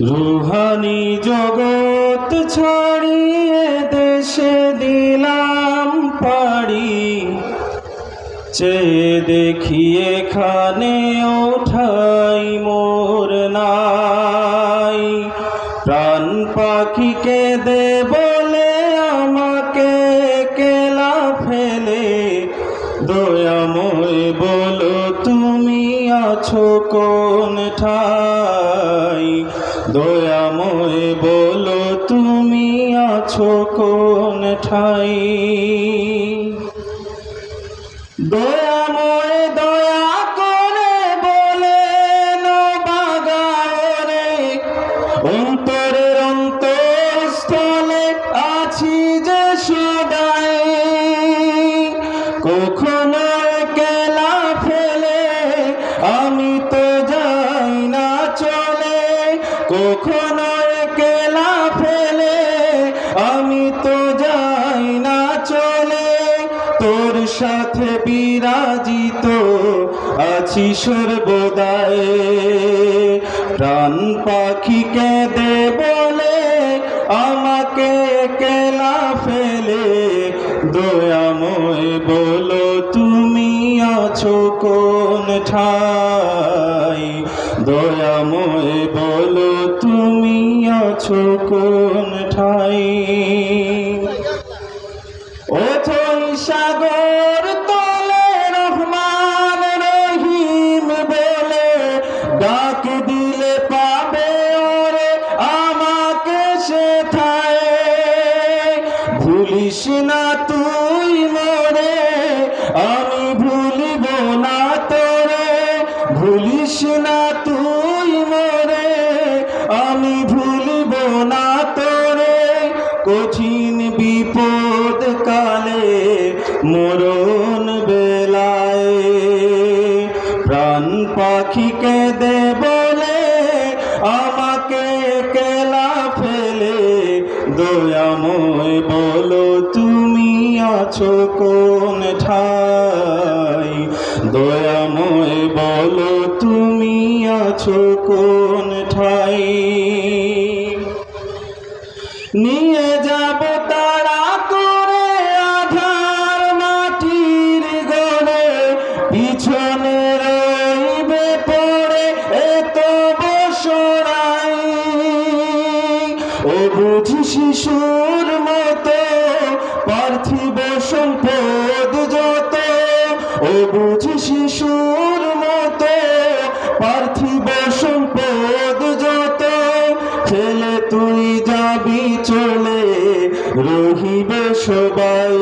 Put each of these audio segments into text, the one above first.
Rouhani জগৎ ছাড়িয়ে দেশে দিলাম পাড়ি। চেয়ে দেখি এখানে ওঠাই মোর নাই। প্রাণ পাখিকে দে বলে আমাকে কেলা ফেলে। দয়াময় বলো, তুমি আছো ঠাই দয়াময় বলো, তুমি আছো কোন ঠাই? দয়াময় দয়া করে বলে বাগারে অন্তরের অন্তঃস্থলে আছি যে সদাই কখনো কেলা ফেলে, আমি তো যাই না চলে। তোর সাথে বিরাজিত আছি সর্বদায় প্রাণ পাখিকে দে বলে, আমাকে কেলা ফেলে। দয়াময় বলো, তুমি আছো কোন ঠাই? দয়াময় বলো আছো কোন ঠাই। ওথই সাগর তলে রহমান রহিম বলে ডাক দিলে কঠিন বিপদ কালে মরণ বেলায়। প্রাণ পাখিকে দে বলে, আমাকে কেলা ফেলে। দয়াময় বলো, তুমি আছো কোন ঠাই? দয়াময় নিয়ে যাব তারা করে আধার মাটির গড়ে পিছনে রইবে পড়ে এত বসরাই। ও বুঝি শিশুর মতো রহিবে সবাই।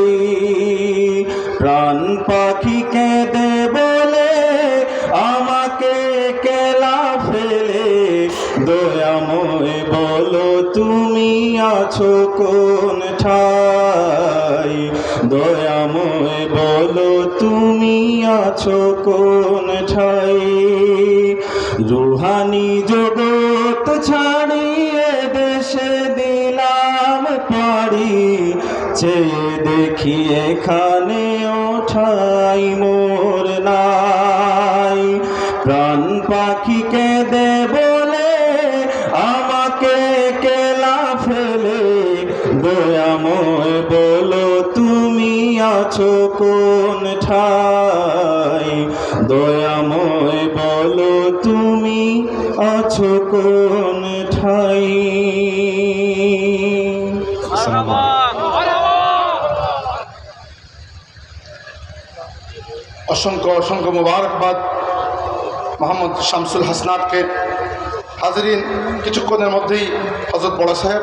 প্রাণ পাখিকে দে বলে, আমাকে কেলা ফেলে। দয়াময় বলো, তুমি আছো কোন ঠাই? দয়াময় বলো, তুমি আছো কোন ঠাই? রুহানি জগৎ ছাড়িয়ে দেখি এখানে ওঠাই মোর নাই। প্রাণ পাখিকে দে বলে, আমাকে কেলা ফেলে। দয়াময় বলো, তুমি আছো কোন ঠাই? দয়াময় বলো, তুমি আছো কোন ঠাই? অসংখ্য অসংখ্য মুবারকবাদ। মোহাম্মদ শামসুল হাসনাতকে হাজরিন কিছুক্ষণের মধ্যেই হজরত বড় সাহেব